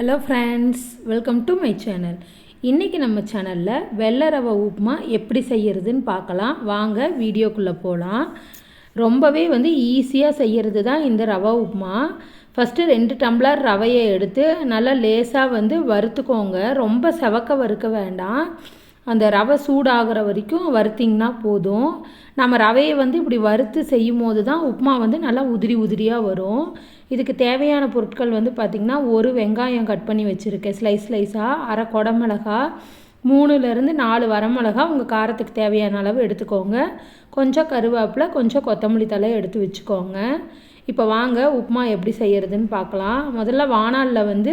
Hello friends welcome to my channel இன்றைக்கி நம்ம சேனலில் வெள்ளை ரவை உப்புமா எப்படி செய்யறதுன்னு பார்க்கலாம். வாங்க வீடியோக்குள்ளே போகலாம் ரொம்பவே வந்து ஈஸியாக செய்கிறது தான் இந்த ரவை உப்புமா. ஃபஸ்ட்டு ரெண்டு டம்ளர் ரவையை எடுத்து நல்லா லேசாக வந்து வறுத்துக்கோங்க. ரொம்ப செவக்க வறுக்க வேண்டாம். அந்த ரவை சூடாகிற வரைக்கும் வறுத்திங்கன்னா போதும். நம்ம ரவையை வந்து இப்படி வறுத்து செய்யும் போது தான் உப்புமா வந்து நல்லா உதிரி உதிரியாக வரும். இதுக்கு தேவையான பொருட்கள் வந்து பார்த்திங்கன்னா ஒரு வெங்காயம் கட் பண்ணி வச்சுருக்கேன். ஸ்லைஸ் ஸ்லைஸாக அரை குடமிளகா மூணுலேருந்து நாலு வரமிளகா உங்கள் காரத்துக்கு தேவையான அளவு எடுத்துக்கோங்க. கொஞ்சம் கருவேப்பிலை கொஞ்சம் கொத்தமல்லி தலை எடுத்து வச்சுக்கோங்க. இப்போ வாங்க உப்புமா எப்படி செய்கிறதுன்னு பார்க்கலாம் முதல்ல வானாலில் வந்து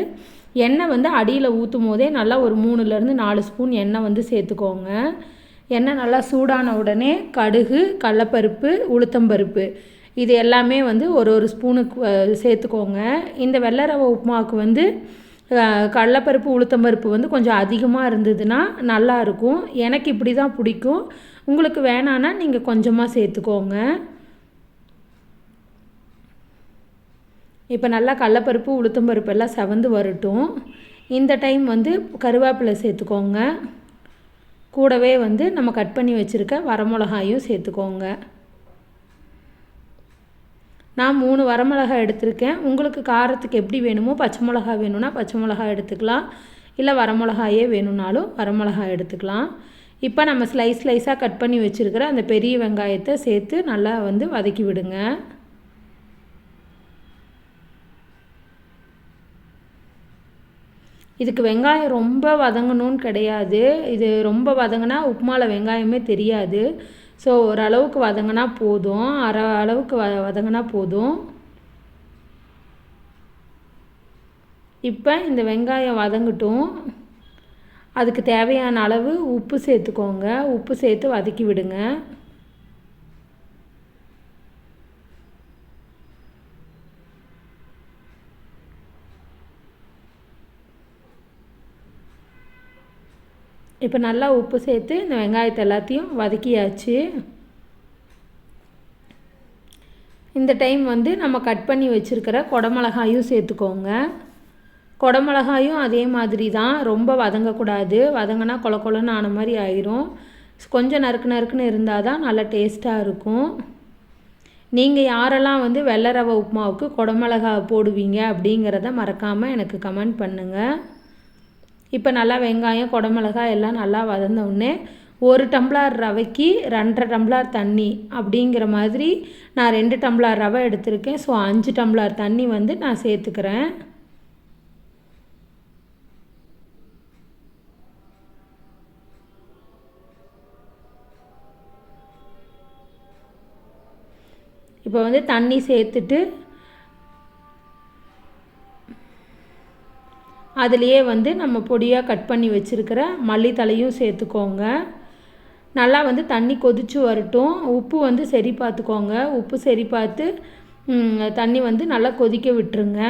எண்ணெய் வந்து அடியில் ஊற்றும் போதே நல்லா ஒரு மூணுலேருந்து நாலு ஸ்பூன் எண்ணெய் வந்து சேர்த்துக்கோங்க. எண்ணெய் நல்லா சூடான உடனே கடுகு கடலப்பருப்பு உளுத்தம்பருப்பு இது எல்லாமே வந்து ஒரு ஒரு ஸ்பூனுக்கு சேர்த்துக்கோங்க. இந்த வெள்ளை ரவை உப்புமாவுக்கு வந்து கடலப்பருப்பு உளுத்தம்பருப்பு வந்து கொஞ்சம் அதிகமாக இருந்ததுன்னா நல்லாயிருக்கும் எனக்கு இப்படி தான் பிடிக்கும். உங்களுக்கு வேணான்னா நீங்கள் கொஞ்சமாக சேர்த்துக்கோங்க. இப்போ நல்லா கடலப்பருப்பு உளுத்தம்பருப்பு எல்லாம் செவந்து வரட்டும். இந்த டைம் வந்து கருவேப்பிலை சேர்த்துக்கோங்க. கூடவே வந்து நம்ம கட் பண்ணி வச்சுருக்க வரமிளகாயும் சேர்த்துக்கோங்க. நான் மூணு வரமிளகா எடுத்திருக்கேன். உங்களுக்கு காரத்துக்கு எப்படி வேணுமோ பச்சை மிளகா வேணும்னா பச்சை மிளகா எடுத்துக்கலாம். இல்லை வரமிளகாயே வேணும்னாலும் வரமிளகா எடுத்துக்கலாம். இப்போ நம்ம ஸ்லைஸ் ஸ்லைஸாக கட் பண்ணி வச்சுருக்கிற அந்த பெரிய வெங்காயத்தை சேர்த்து நல்லா வந்து வதக்கி விடுங்க. இதுக்கு வெங்காயம் ரொம்ப வதங்கணும்னு கிடையாது. இது ரொம்ப வதங்கினா உப்புமாவில் வெங்காயமே தெரியாது. ஸோ ஓரளவுக்கு வதங்கினா போதும். அரை அளவுக்கு வ வதங்கினா போதும். இப்போ இந்த வெங்காயம் வதங்கட்டும். அதுக்கு தேவையான அளவு உப்பு சேர்த்துக்கோங்க. உப்பு சேர்த்து வதக்கி விடுங்க. இப்போ நல்லா உப்பு சேர்த்து இந்த வெங்காயத்தை எல்லாத்தையும் வதக்கியாச்சு. இந்த டைம் வந்து நம்ம கட் பண்ணி வச்சுருக்கிற குடமிளகாயும் சேர்த்துக்கோங்க. குடமிளகாயும் அதே மாதிரி தான் ரொம்ப வதங்கக்கூடாது. வதங்கினா கொல கொலன்னு ஆன மாதிரி ஆயிரும். கொஞ்சம் நறுக்கு நறுக்குன்னு இருந்தால் தான் நல்லா டேஸ்ட்டாக இருக்கும். நீங்கள் யாரெல்லாம் வந்து வெள்ளை ரவை உப்புமாவுக்கு குடமிளகா போடுவீங்க அப்படிங்கிறத மறக்காமல் எனக்கு கமெண்ட் பண்ணுங்கள் இப்போ நல்லா வெங்காயம் குடமிளகாய் எல்லாம் நல்லா வதந்தவுடனே ஒரு டம்ளர் ரவைக்கு ரெண்டரை டம்ளர் தண்ணி அப்படிங்கிற மாதிரி நான் ரெண்டு டம்ளர் ரவை எடுத்திருக்கேன். ஸோ அஞ்சு டம்ளர் தண்ணி வந்து நான் சேர்த்துக்கிறேன். இப்போ வந்து தண்ணி சேர்த்துட்டு அதுலேயே வந்து நம்ம பொடியாக கட் பண்ணி வச்சுருக்கிற மல்லித்தலையும் சேர்த்துக்கோங்க. நல்லா வந்து தண்ணி கொதித்து வரட்டும். உப்பு வந்து சரி பார்த்துக்கோங்க. உப்பு சரி பார்த்து தண்ணி வந்து நல்லா கொதிக்க விட்டுருங்க.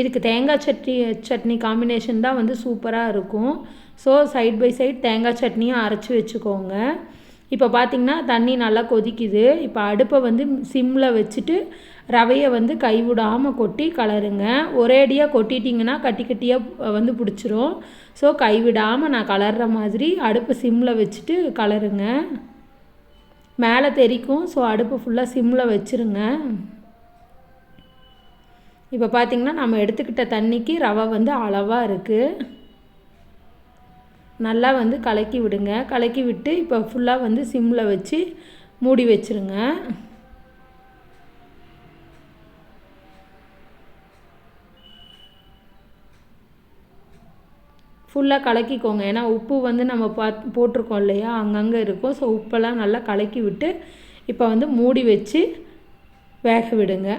இதுக்கு தேங்காய் சட்னி சட்னி காம்பினேஷன் தான் வந்து சூப்பராக இருக்கும். ஸோ சைட் பை சைட் தேங்காய் சட்னியும் அரைச்சி வச்சுக்கோங்க. இப்போ பார்த்திங்கன்னா தண்ணி நல்லா கொதிக்குது. இப்போ அடுப்பை வந்து சிம்மில் வச்சுட்டு ரவையை வந்து கைவிடாமல் கொட்டி கலருங்க. ஒரேடியாக கொட்டிட்டிங்கன்னா கட்டி கட்டியாக வந்து பிடிச்சிரும். ஸோ கைவிடாமல் நான் கலர்ற மாதிரி அடுப்பு சிம்மில் வச்சுட்டு கலருங்க. மேலே தெரிக்கும். ஸோ அடுப்பு ஃபுல்லாக சிம்மில் வச்சுருங்க. இப்போ பார்த்திங்கன்னா நம்ம எடுத்துக்கிட்ட தண்ணிக்கு ரவை வந்து அளவாக இருக்குது நல்லா வந்து கலக்கி விடுங்க. கலக்கி விட்டு இப்போ ஃபுல்லாக வந்து சிம்மில் வச்சு மூடி வச்சுருங்க. ஃபுல்லாக கலக்கிக்கோங்க. ஏன்னா உப்பு வந்து நம்ம பாத் போட்டிருக்கோம் இல்லையா? அங்கங்கே இருக்கும். ஸோ உப்பெல்லாம் நல்லா கலக்கி விட்டு இப்போ வந்து மூடி வச்சு வேக விடுங்க.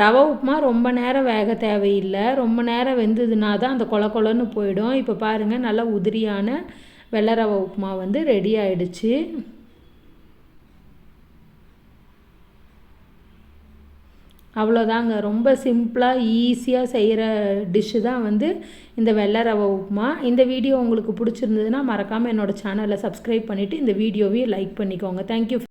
ரவை உப்புமா ரொம்ப நேரம் வேக தேவையில்லை. ரொம்ப நேரம் வெந்ததுனா தான் அந்த கொல கொலன்னு போயிடும். இப்போ பாருங்கள் நல்லா உதிரியான வெள்ளை ரவை உப்புமா வந்து ரெடி ஆயிடுச்சு. அவ்வளோதாங்க. ரொம்ப சிம்பிளாக ஈஸியாக செய்கிற டிஷ்ஷு தான் வந்து இந்த வெள்ளை ரவை உப்புமா. இந்த வீடியோ உங்களுக்கு பிடிச்சிருந்ததுன்னா மறக்காமல் என்னோடய சேனலை சப்ஸ்கிரைப் பண்ணிவிட்டு இந்த வீடியோவையும் லைக் பண்ணிக்கோங்க. தேங்க்யூ